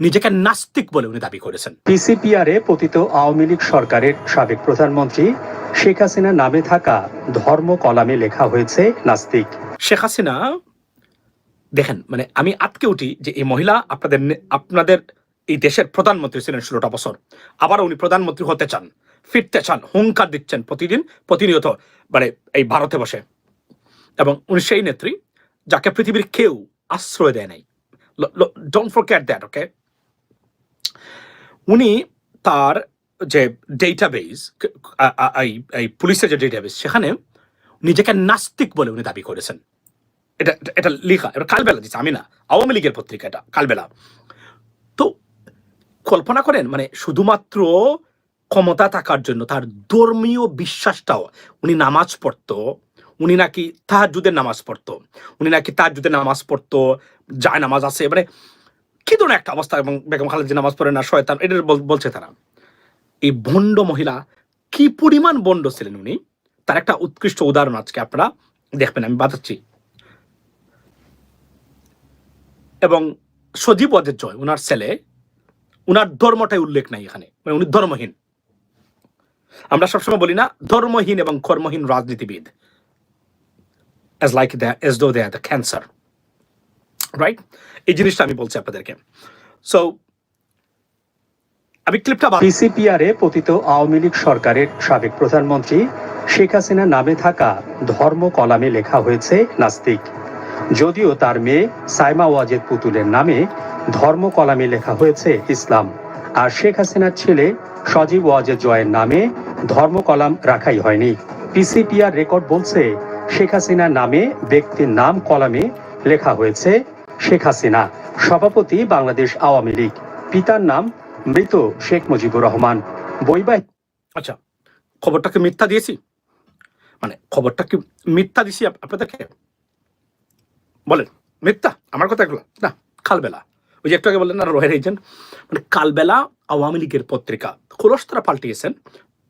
নিজেকে নাস্তিক বলে উনি দাবি করেছেন। পিসিপিআরে পতিত আওয়ামী লীগ সরকারের সাবেক প্রধানমন্ত্রী শেখ হাসিনা নামে থাকা ধর্ম কলামে লেখা হয়েছে নাস্তিক। শেখ হাসিনা দেখেন মানে আমি আটকে উঠি যে এই মহিলা আপনাদের আপনাদের এই দেশের প্রধানমন্ত্রী ছিলেন ষোলোটা বছর। আবার উনি প্রধানমন্ত্রী হতে চান ফিরতে চান হুঙ্কার দিচ্ছেন প্রতিদিন প্রতিনিয়ত মানে এই ভারতে বসে। এবং উনি সেই নেত্রী যাকে পৃথিবীর কেউ আশ্রয় দেয় নাই। ডোন্ট ফরগেট দ্যাট ওকে উনি তার যে ডেটাবেস এই পুলিশের যে ডেটাবেস সেখানে নিজেকে নাস্তিক বলে উনি দাবি করেছেন। এটা, এটা- লেখা, এটা কালবেলা দিচ্ছে আমি না, আওয়ামী লীগের পত্রিকা এটা, কালবেলা। তো কল্পনা করেন মানে শুধুমাত্র ক্ষমতা থাকার জন্য, তার ধর্মীয় বিশ্বাসটাও, উনি নামাজ পড়তো, উনি নাকি তাহাজুদের নামাজ পড়তো, উনি নাকি তাহাজুদের নামাজ পড়তো যায় নামাজ আছে মানে কি ধরনের একটা অবস্থা এবং বেগম খালেদ নামাজ পড়ে না, শয়তান এটা বলছে তারা। এই ভণ্ড মহিলা কি পরিমাণ বন্ড ছিলেন উনি? তার একটা উৎকৃষ্ট উদাহরণ আজকে আপনারা দেখবেন, আমি বাতাচ্ছি এবং সজীব ওয়াজের জয়, উনার ছেলে, উনার ধর্মটাই উল্লেখ নাই এখানে মানে উনি ধর্মহীন। আমরা সবসময় বলি না, ধর্মহীন এবং কর্মহীন রাজনীতিবিদ, as like the as they are the cancer right এই জিনিসটা আমি বলছি আপনাদেরকে। সো আমি ক্লিপটা পিসিপিআরে পতিত আওয়ামী লীগ সরকারের সাবেক প্রধানমন্ত্রী শেখ হাসিনা নামে থাকা ধর্ম কলামে লেখা হয়েছে নাস্তিক। যদিও তার মেয়ে সাইমা ওয়াজেদ পুতুলের নামে ধর্ম কলামে লেখা হয়েছে ইসলাম। আর শেখ হাসিনার ছেলে সজীব ওয়াজেদ জয়ের নামে ধর্ম কলাম রাখাই হয়নি। পিসিপিআর রেকর্ড বলছে শেখ হাসিনার নামে ব্যক্তির নাম কলামে লেখা হয়েছে শেখ হাসিনা, সভাপতি বাংলাদেশ আওয়ামী লীগ। পিতার নাম মৃত শেখ মুজিবুর রহমান। বৈবাহিক আচ্ছা খবরটা কি মিথ্যা দিয়েছি? মানে খবরটা কি মিথ্যা দিছি আপনাদেরকে? বলেন, মিথ্যা, আমার কথা এগুলো। না কালবেলা ওই যে একটু আগে বললেন না রোহের এজেন্ট মানে কালবেলা আওয়ামী লীগের পত্রিকা। খোলস তারা পাল্টিয়েছেন,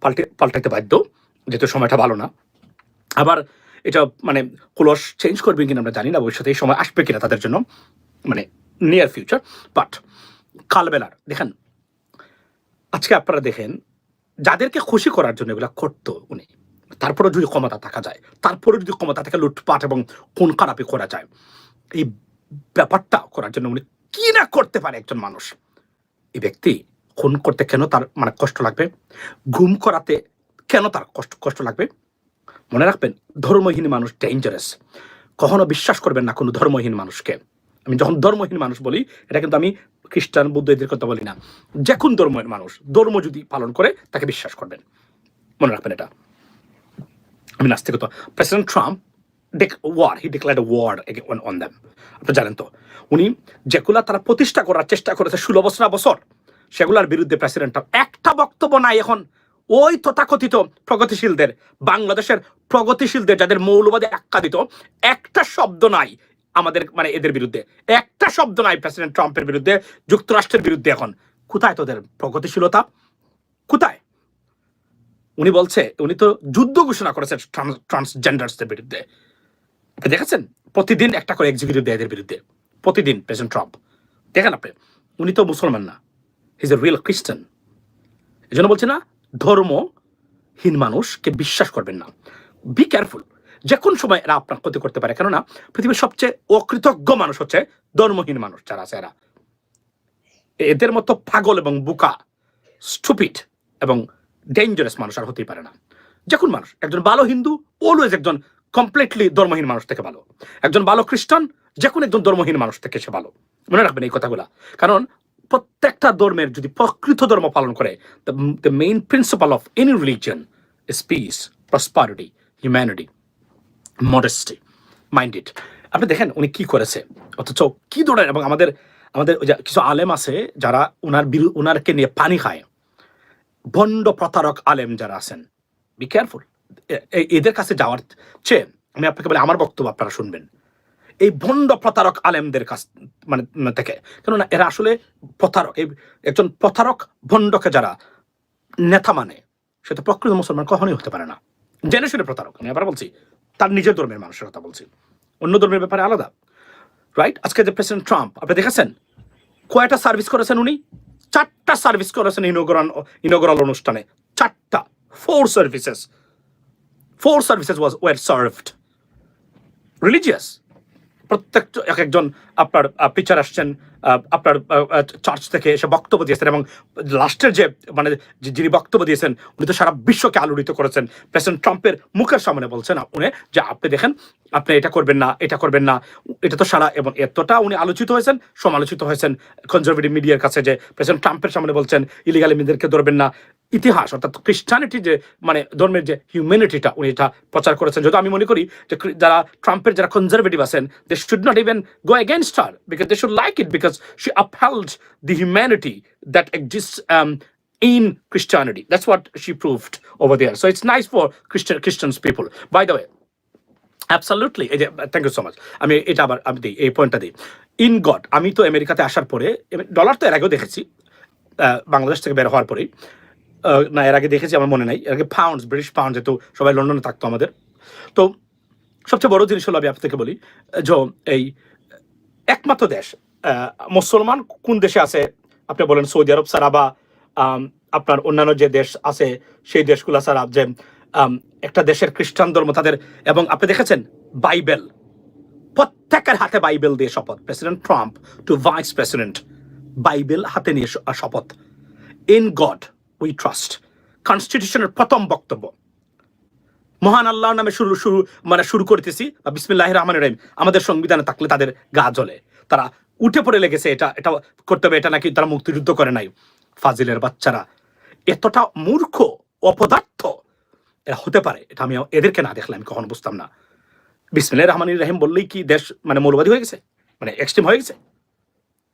পাল্টে পাল্টাইতে বাধ্য, যেহেতু সময়টা ভালো না। আবার এটা মানে খোলস চেঞ্জ করবে কিনা আমরা জানি না, ভবিষ্যতে এই সময় আসবে কিনা তাদের জন্য মানে নিয়ার ফিউচার বাট কালবেলার, দেখেন, আজকে আপনারা দেখেন, যাদেরকে খুশি করার জন্য এগুলা করতো উনি তারপরে যদি ক্ষমতা থাকা যায় তারপরে যদি ক্ষমতা থেকে লুটপাট এবং খুন খারাপি করা যায়, এই ব্যাপারটা করার জন্য উনি কি না করতে পারে একজন মানুষ? এই ব্যক্তি খুন করতে কেন তার মানে কষ্ট লাগবে? ঘুম করাতে কেন তার কষ্ট কষ্ট লাগবে? মনে রাখবেন, ধর্মহীন মানুষ ডেঞ্জারাস কখনো বিশ্বাস করবেন না কোনো ধর্মহীন মানুষকে। আমি যখন ধর্মহীন মানুষ বলি, এটা কিন্তু আমি খ্রিস্টান বুদ্ধ এদের কথা বলি না। যে কোন ধর্মের মানুষ, ধর্ম যদি পালন করে, তাকে বিশ্বাস করবেন। মনে রাখবেন এটা। আমি নাস্তিকতা। President Trump war he declared war on them আপনি জানেন তো, উনি যেগুলা তারা প্রতিষ্ঠা করার চেষ্টা করেছে ষোলো বছর বছর, সেগুলোর বিরুদ্ধে প্রেসিডেন্ট ট্রাম্প একটা বক্তব্য নাই এখন। ওই তথাকথিত প্রগতিশীলদের, বাংলাদেশের প্রগতিশীলদের যাদের মৌলবাদী আখ্যা দিত, একটা শব্দ নাই আমাদের মানে এদের বিরুদ্ধে। একটা শব্দ নাই প্রেসিডেন্ট ট্রাম্পের বিরুদ্ধে, যুক্তরাষ্ট্রের বিরুদ্ধে এখন। কোথায় তোদের প্রগতিশীলতা? কোথায়? উনি বলছে, উনি তো যুদ্ধ ঘোষণা করেছেন ট্রান্সজেন্ডার্সদের বিরুদ্ধে। দেখেছেন? প্রতিদিন একটা করে এক্সিকিউটিভ দেয় এদের বিরুদ্ধে। প্রতিদিন প্রেসিডেন্ট ট্রাম্প। দেখেন আপনি, উনি তো মুসলমান না। হিজ এ রিয়েল খ্রিস্টান এই জন্য বলছে না ধর্মহীন মানুষকে বিশ্বাস করবেন না। বি কেয়ারফুল যে কোন সময় এরা আপনার ক্ষতি করতে পারে। কেননা পৃথিবীর সবচেয়ে অকৃতজ্ঞ মানুষ হচ্ছে ধর্মহীন মানুষ যারা আছে এরা। এদের মতো পাগল এবং বুকা স্টুপিড এবং ডেঞ্জারাস মানুষ আর হতেই পারে না। যে কোন মানুষ, একজন ভালো হিন্দু অলওয়েজ একজন কমপ্লিটলি ধর্মহীন মানুষ থেকে ভালো। একজন ভালো খ্রিস্টান যে কোনো একজন ধর্মহীন মানুষ থেকে সে ভালো। মনে রাখবেন এই কথাগুলা। কারণ প্রত্যেকটা ধর্মের যদি প্রকৃত ধর্ম পালন করে the main principal of any religion is peace prosperity humanity modesty minded আপনি দেখেন উনি কি করেছে? অথচ কি ধরনের এবং আমাদের আমাদের কিছু আলেম আছে যারা উনার বিরু, উনারকে নিয়ে পানি খায়। ভণ্ড প্রতারক আলেম যারা আছেন বি কেয়ারফুল এদের কাছে যাওয়ার চেয়ে, আমি আপনাকে বলি, আমার বক্তব্য আপনারা শুনবেন। এই ভণ্ড প্রতারক আলেমদের কাছ মানে থেকে। কেননা এরা আসলে প্রতারক। এই একজন প্রতারক ভণ্ডকে যারা নেতা মানে সে তো প্রকৃত মুসলমান, কখনোই হতে পারে না। জেনে শুনে প্রতারক। আমি আবার বলছি, তার নিজের ধর্মের মানুষের কথা বলছি। অন্য ধর্মের ব্যাপারে আলাদা। রাইট আজকে যে প্রেসিডেন্ট ট্রাম্প আপনি দেখেছেন? কয়টা সার্ভিস করেছেন উনি? চারটা সার্ভিস করেছেন ইনোগ্রাল ইনোগ্রাল অনুষ্ঠানে। চারটা। Four services four services was were served religious প্রত্যেক এক একজন আপনার পিচার আসছেন আপনার চার্চ থেকে এসে বক্তব্য দিয়েছেন এবং লাস্টের যে মানে যিনি বক্তব্য দিয়েছেন, উনি তো সারা বিশ্বকে আলোড়িত করেছেন। প্রেসিডেন্ট ট্রাম্পের মুখের সামনে বলছেন উনি যে, আপনি দেখেন, আপনি এটা করবেন না, এটা করবেন না। এটা তো সারা এবং এতটা উনি আলোচিত হয়েছেন, সমালোচিত হয়েছেন কনজারভেটিভ মিডিয়ার কাছে যে, প্রেসিডেন্ট ট্রাম্পের সামনে বলছেন ইলিগাল ইমিদেরকে ধরবেন না। ইতিহাস, অর্থাৎ খ্রিস্টানিটি যে মানে ধর্মের যে হিউম্যানিটিটা উনি এটা প্রচার করেছেন। যদি আমি মনে করি যে, যারা ট্রাম্পের যারা কনজারভেটিভ আছেন they should not even go against her because they should like it because she upheld the humanity that exist in Christianity. That's what she proved over there. So it's nice for Christian Christians people. By the way, absolutely এই যে thank you so much আমি এটা আবার আমি দিই এই পয়েন্টটা দিই ইন গড আমি তো আমেরিকাতে আসার পরে ডলার তো এর আগেও দেখেছি বাংলাদেশ থেকে বের হওয়ার পরেই না এর আগে দেখেছি আমার মনে নাই এর আগে পাউন্ডস ব্রিটিশ পাউন্ড যেহেতু সবাই লন্ডনে থাকতো আমাদের তো সবচেয়ে বড় জিনিস হলো আমি আপনাকে বলি যে এই একমাত্র দেশ মুসলমান কোন দেশে আছে? আপনি বলেন সৌদি আরব ছাড়া বা আপনার অন্যান্য যে দেশ আছে, সেই দেশগুলো ছাড়া যে একটা দেশের খ্রিস্টান ধর্ম তাদের, এবং আপনি দেখেছেন বাইবেল? প্রত্যেকের হাতে বাইবেল দিয়ে শপথ। President Trump to vice president Bible হাতে নিয়ে শপথ। ইন গড উই ট্রাস্ট কনস্টিটিউশনের প্রথম বক্তব্য। মহান আল্লাহর নামে শুরু শুরু মানে শুরু করতেছি বিসমিল্লাহ রহমান রহিম। আমাদের সংবিধানে থাকলে তাদের গা জ্বলে। তারা উঠে পড়ে লেগেছে, এটা এটা করতে হবে, এটা নাকি তারা মুক্তিযুদ্ধ করে নাই। ফাজিলের বাচ্চারা এতটা মূর্খ, অপদার্থ এরা হতে পারে, এটা আমি এদেরকে না দেখলে আমি কখনো বুঝতাম না। বিসমিল্লাহ রহমান রহিম বললেই কি দেশ মানে মৌলবাদী হয়ে গেছে? মানে এক্সট্রিম হয়ে গেছে?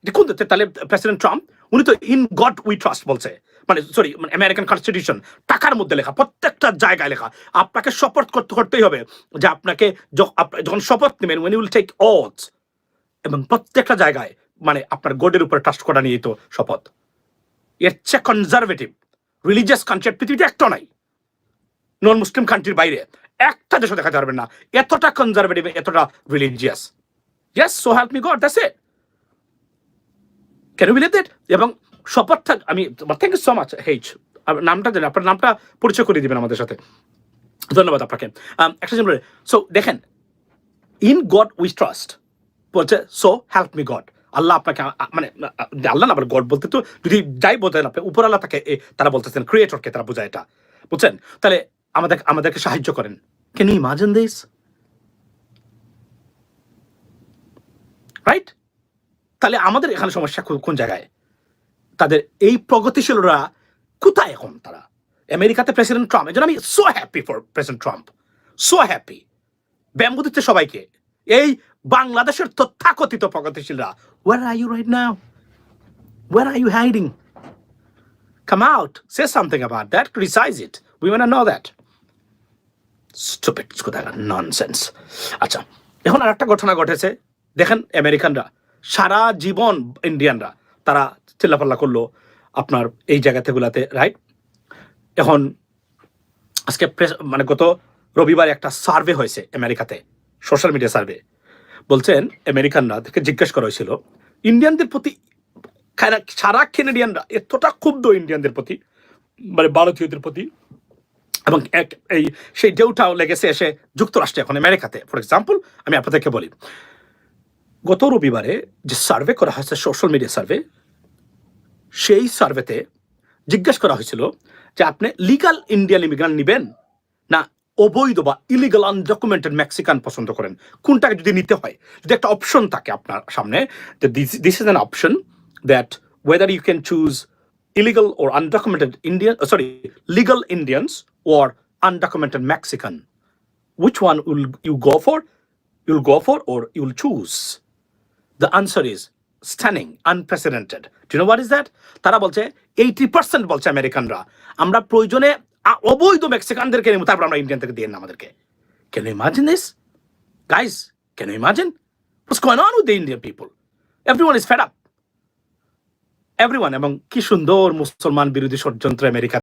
দেখুন তাহলে প্রেসিডেন্ট ট্রাম্প, উনি তো ইন গড উই ট্রাস্ট বলছে। মানে সরি মানে আমেরিকান কনস্টিটিউশন, টাকার মধ্যে লেখা, প্রত্যেকটা জায়গায় লেখা। আপনাকে শপথ করতে, করতেই হবে যে আপনাকে যখন শপথ নেবেন উইন উইল টেক অথ এবং প্রত্যেকটা জায়গায় মানে আপনার গডের উপরে ট্রাস্ট করা নিয়ে তো শপথ। এর চেয়ে কনজারভেটিভ রিলিজিয়াস কান্ট্রি পৃথিবীতে একটা নাই। নন মুসলিম কান্ট্রির বাইরে একটা দেশও দেখাতে পারবেন না। এতটা কনজারভেটিভ এতটা religious yes so help me God that's it can you believe that এবং শপথ থাক আমি থ্যাংক ইউ সো মাচ হেইচ নামটা দেন আপনার নামটা পরিচয় করে দিবেন আমাদের সাথে। ধন্যবাদ আপনাকে। একটা সো দেখেন ইন গড উই ট্রাস্ট বলছে সো হেল্প মি গড আল্লাহ আপনাকে মানে আল্লাহ না আবার গড বলতে তো যদি যাই বলতেন আপনি, উপর আল্লাহ তাকে তারা বলতেছেন ক্রিয়েটরকে তারা বোঝায় এটা। বুঝছেন? তাহলে আমাদের, আমাদেরকে সাহায্য করেন। Can you imagine this right তাহলে আমাদের এখানে সমস্যা কোন জায়গায়? তাদের এই প্রগতিশীলরা কোথায় এখন তারা? আমেরিকাতে প্রেসিডেন্ট ট্রাম্প এই জন্য আমি so happy for president Trump so happy bamboo দিচ্ছে সবাইকে। এই বাংলাদেশের তথাকথিত প্রগতিশীলরা। Where are you right now where are you hiding come out say something about that criticize it we want know that stupid কোথাকার nonsense আচ্ছা এখন আর একটা ঘটনা ঘটেছে। দেখেন আমেরিকানরা, সারা জীবন ইন্ডিয়ানরা, তারা চিল্লাপাল্লা করল আপনার এই জায়গাতেগুলাতে রাইট এখন আজকে মানে গত রবিবার একটা সার্ভে হয়েছে আমেরিকাতে, সোশ্যাল মিডিয়া সার্ভে। বলছেন আমেরিকানরা থেকে জিজ্ঞেস করা হয়েছিল। ইন্ডিয়ানদের প্রতি সারা কেনেডিয়ানরা এতটা ক্ষুব্ধ ইন্ডিয়ানদের প্রতি মানে ভারতীয়দের প্রতি। এবং এক, এই, সেই ঢেউটাও লেগেছে এসে যুক্তরাষ্ট্রে, এখন আমেরিকাতে। ফর এক্সাম্পল আমি আপনাদেরকে বলি, গত রবিবারে যে সার্ভে করা হয়েছে, সোশ্যাল মিডিয়া সার্ভে, সেই সার্ভেতে জিজ্ঞেস করা হয়েছিল যে আপনি লিগাল ইন্ডিয়ান ইমিগ্রান্ট নেবেন না অবৈধ বা ইলিগাল আনডকুমেন্টেড মেক্সিকান পছন্দ করেন। কোনটাকে যদি নিতে হয়, যদি একটা অপশন থাকে আপনার সামনে this is an option that whether you can choose illegal or undocumented Indian sorry legal Indians or undocumented Mexican which one will you go for you'll go for or you'll choose the answer is stunning unprecedented you know what is that তারা বলছে eighty percent বলছে আমেরিকানরা আমরা প্রয়োজনে অবৈধ মেক্সিকানদেরকে নেব তারপর আমরা ইন্ডিয়ান থেকে দিয়ে না আমাদেরকে can you imagine this guys can you imagine What's going on with the Indian people? Everyone is fed up. Everyone এবং কি সুন্দর মুসলমান বিরোধী ষড়যন্ত্র আমেরিকা